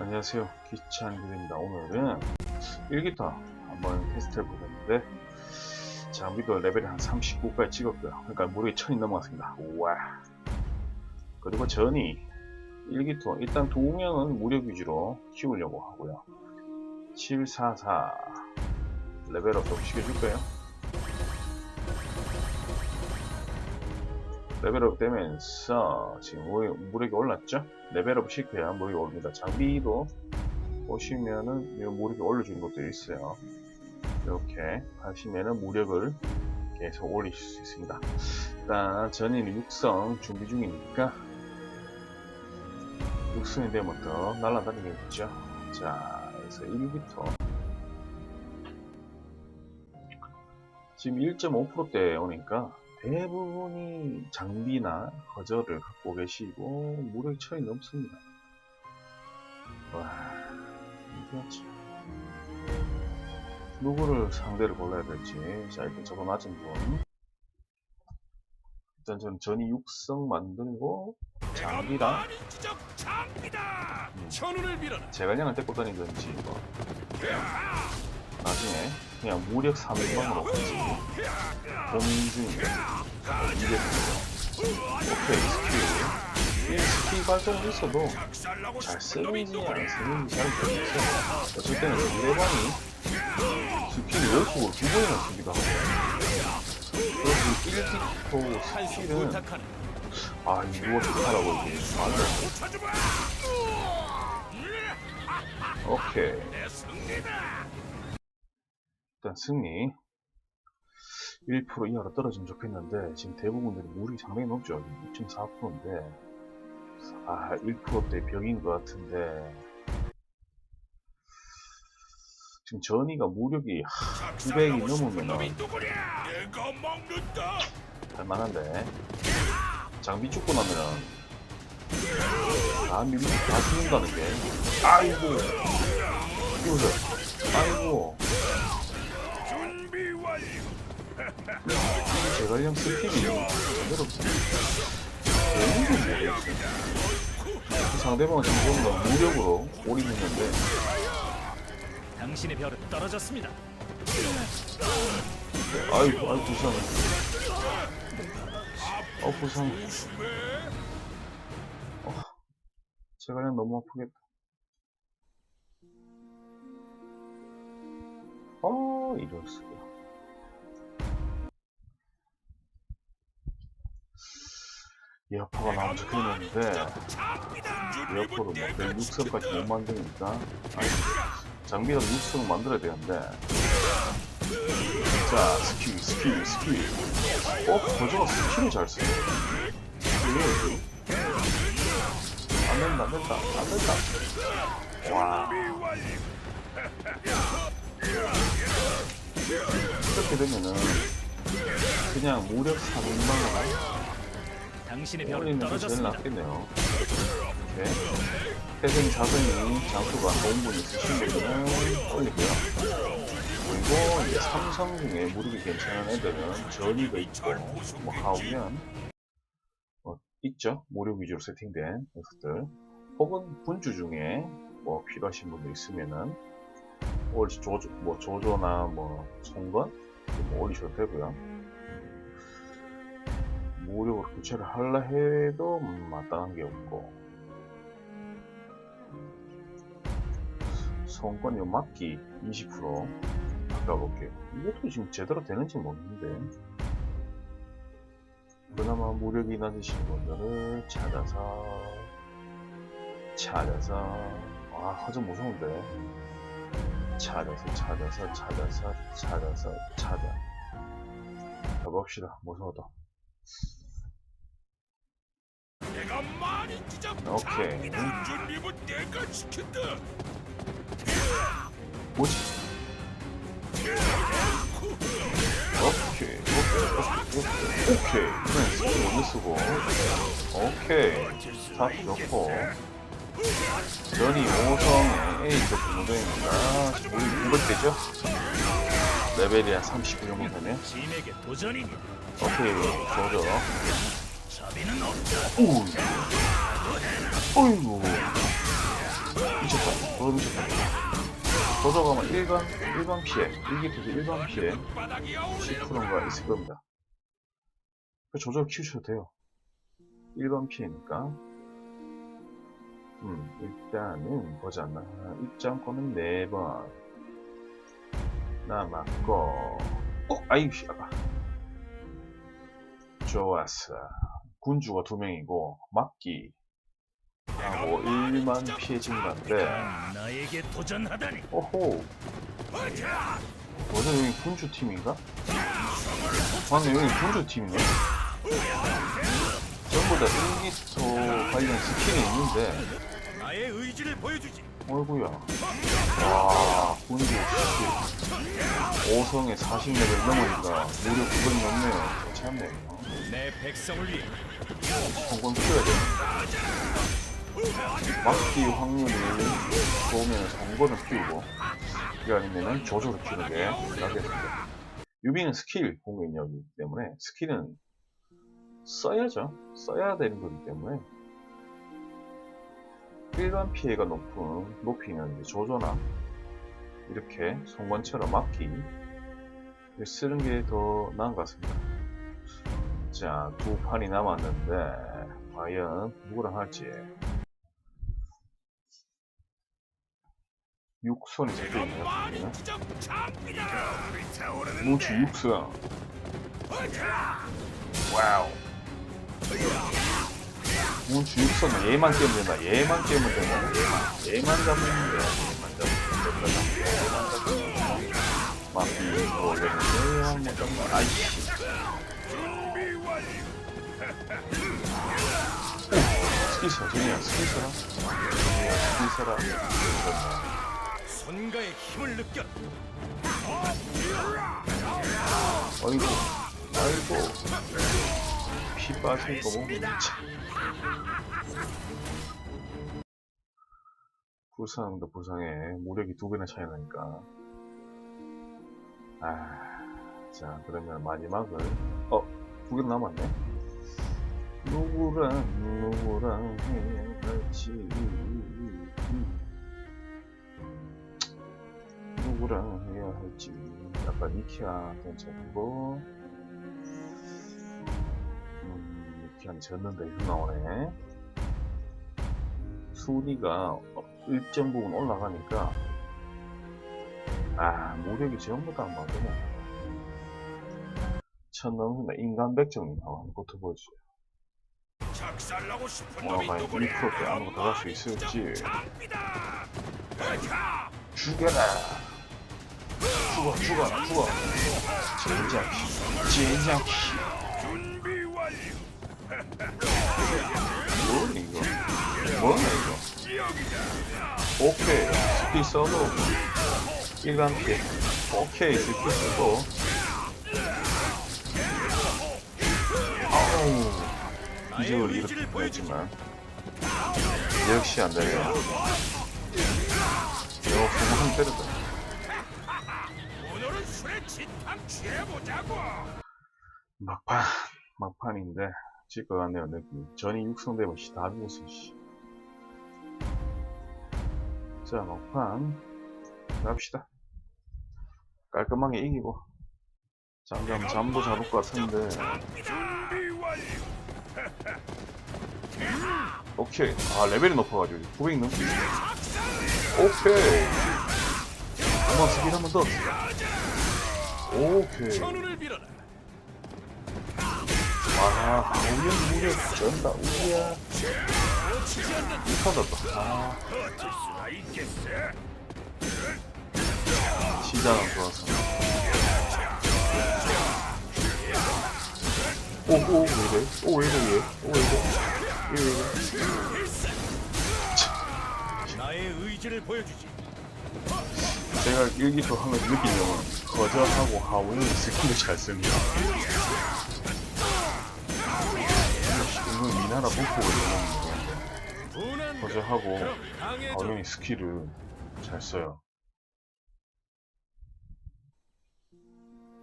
안녕하세요. 기찬길입니다. 오늘은 1기타 한번 테스트 해보겠는데 장비도 레벨이 한 39까지 찍었고요. 그러니까 무려 1000이 넘어갔습니다. 우와. 그리고 전이 1기토 일단 두 명은 무력 위주로 키우려고 하고요. 744 레벨업 좀 시켜줄까요? 레벨업 되면서 지금 무- 무력이 올랐죠? 레벨업 시켜야 무력이 옵니다. 장비도 보시면은 이 무력이 올려주는 것도 있어요. 이렇게 하시면은 무력을 계속 올리실 수 있습니다. 일단 전인이 육성 준비 중이니까 육성이 되면 더 날아다니겠죠. 자, 그래서 1부터 지금 1.5%대 오니까 대부분이 장비나 거저를 갖고 계시고 무력이 천이 넘습니다. 와, 참. 누구를 상대를 골라야 될지. 자, 일단 저거 낮은 분. 일단 저는 전이 육성 만들고 장비랑 장비다. 음. 천운을 빌어라. 제갈량을 떼고 다니든지 뭐 나중에 그냥 무력 3인방으로 같이 고민 중입니다. 200kg. 오케이, 스킬. 이 스킬 발전이 있어도 잘 쓰는지 안? 쓰는지 잘 모르겠어요. 어쩔 때는 상대방이 스킬을 연속으로 두 번이나 쓰기도 하고. 그래서 1기토 스킬은 아, 이거 좋다라고 이게. 찾아봐. 오케이. 일단 승리 1% 이하로 떨어지면 좋겠는데 지금 대부분들이 무력이 상당히 높죠 6.4%인데 아 1%대 벽인 것 같은데. 지금 전이가 무력이 900이 놈이 넘으면. 할만한데. 장비 죽고 나면은 다 밀, 다 죽는다는 게. 아이고. 아이고 제갈량 스킬이 제대로. 그 상대방은 지금 다 무력으로 올인했는데. 당신의 별은 떨어졌습니다. 아이고 아이고 불쌍해 어 불쌍해 어, 제갈량 너무 아프겠다. 어 이럴 수가 여파가 나오면 좋겠는데 옆으로 뭐 106성까지 못 만드니까 아니, 장비라도 6성 만들어야 되는데. 자 스킬 스킬 스킬. 어? 거저가 스킬을 잘 쓰네. 안 된다 안 된다 안 된다. 와. 이렇게 되면은 그냥 무력 3인방으로 당신의 별은 제일 떨어졌습니다. 낫겠네요. 이렇게 태생 자손이 장수가 좋은 분 있으신 분은 올리고요. 그리고 이제 삼성 중에 무릎이 괜찮은 애들은 전이가 있고 뭐 하우면 뭐 있죠. 무릎 위주로 세팅된 녀석들 혹은 분주 중에 뭐 필요하신 분도 있으면은 올 조조 뭐 조조나 뭐 송건 뭐 올리셔도 되고요. 무력으로 교체를 하려 해도 음, 마땅한 게 없고. 성권이 막기 20% 바꿔볼게요. 이것도 지금 제대로 되는지 모르겠는데. 그나마 무력이 낮으신 분들을 찾아서 찾아서. 아 허전 무서운데. 찾아서 찾아서 찾아서 찾아서 찾아. 가봅시다. 무서워도 내가 많이 지적 오케이. 장비다. 준비부 내가 시킨다. 뭐지? 오케이, 오케이, 오케이, 오케이. 먼저 쓰고. 오케이. 스타트 좋고. 전이 5성의 A급 분노대입니다. 우리 900대죠? 레벨이 한 39 정도 되면. 진에게 도전이니 오케이, 조져. 오 어이구. 미쳤다. 어, 미쳤다. 도저가면 일반, 일반 피해. 일기 도저 일반 피해. 바닥이 어울리는 10%가 있을 겁니다. 그 조절 키우셔도 돼요. 일반 피해니까. 음, 일단은, 보자. 나, 입장권은 4번. 남았고. 어, 아이, 씨, 아까. 좋았어. 군주가 2명이고, 막기. 하고, 1만 피해 증가인데. 오호. 뭐죠, 여기 군주 팀인가? 방금 여기 군주 팀이네? 전부 다 일기토 관련 스킬이 있는데. 어이구야. 와, 스킬. 5성에 40레벨 넘으니까 무려 900 넘네요. 괜찮네요. 내 백성을 위해 성공 키워야 돼. 막기 확률이 좋으면 성공을 키우고, 그게 아니면은 조조를 키우는 게 낫겠습니다. 유비는 스킬 공격력이기 때문에 스킬은 써야죠. 써야 되는 거기 때문에 일반 피해가 높은 높이는 조조나 이렇게 송관처럼 막기 쓰는 게 더 나은 것 같습니다. 자, 두 판이 남았는데 과연 누구랑 할지. 육선이 내가 잡혀있네요. 무주 육선. 와우 무주 육선은 얘만 깨면 된다 얘만 깨면 된다 얘만 돼 얘만 잡으면 된다 얘만 잡으면 막 이거 올렸는데 얘만 잡으면 아이씨. 스키스라 저기야. 스키스라. 저기야 스키스라. 손가의 힘을 느껴. 아이고. 아이고. 피 빠진 거 보면 참 불쌍합니다 불쌍해. 무력이 두 배나 차이 나니까. 아 자 그러면 마지막을 어 두 개 남았네. 누구랑 누구랑 할지? 누구랑 해야 할지? 약간 니키아 괜찮고 음, 니키아는 졌는데 이거 나오네. 순위가 어, 일정 부분 올라가니까 아 무력이 전부 다 맞으네. 천 넘습니다 인간 백정님 한번 붙어보죠. 놈이 과연 누구냐? 1%때 아무도 더갈수 있을지. 죽여라. 죽어 죽어 죽어. 젠장키 젠장키. 뭐네 이거 뭐네 이거 오케이 스킬 써도 일반 피해 오케이 스킬 쓰고 아우 의지를 이렇게. 했지만 역시 안 되네요 역시 한 때렸다. 막판 막판인데 질 것 같네요 느낌 전이 육성되면 씨, 다 죽었어 씨. 자 막판. 갑시다. 깔끔하게 이기고. 잠깐 잠도 잡을 것 같은데. 오케이. 아 레벨이 높아가지고 900 넘기 오케이. 한번 스킬 한번 더. 오케이 아 우연 무력 쩐다 우야 이카다 아 버틸 수가 있겠어. 시장은 좋았어 오 오 왜 이래 오 왜 이래 얘 오 왜 이래 얘 왜 이래 나의 의지를 보여주지. 제가 일기토 하면 점은 거절하고 하우는 스킬을 잘 씁니다 이건 미나라. 거절하고 그럼 강해져. 하우는 스킬을 잘 써요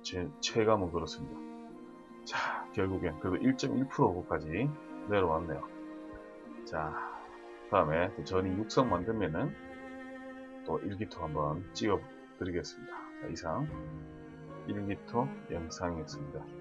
제 체감은 그렇습니다 자 결국엔 그래도 1.1%까지 내려왔네요 자 다음에 또 전이 육성 만들면은 또 일기토 한번 찍어 드리겠습니다. 자, 이상 일기토 영상이었습니다.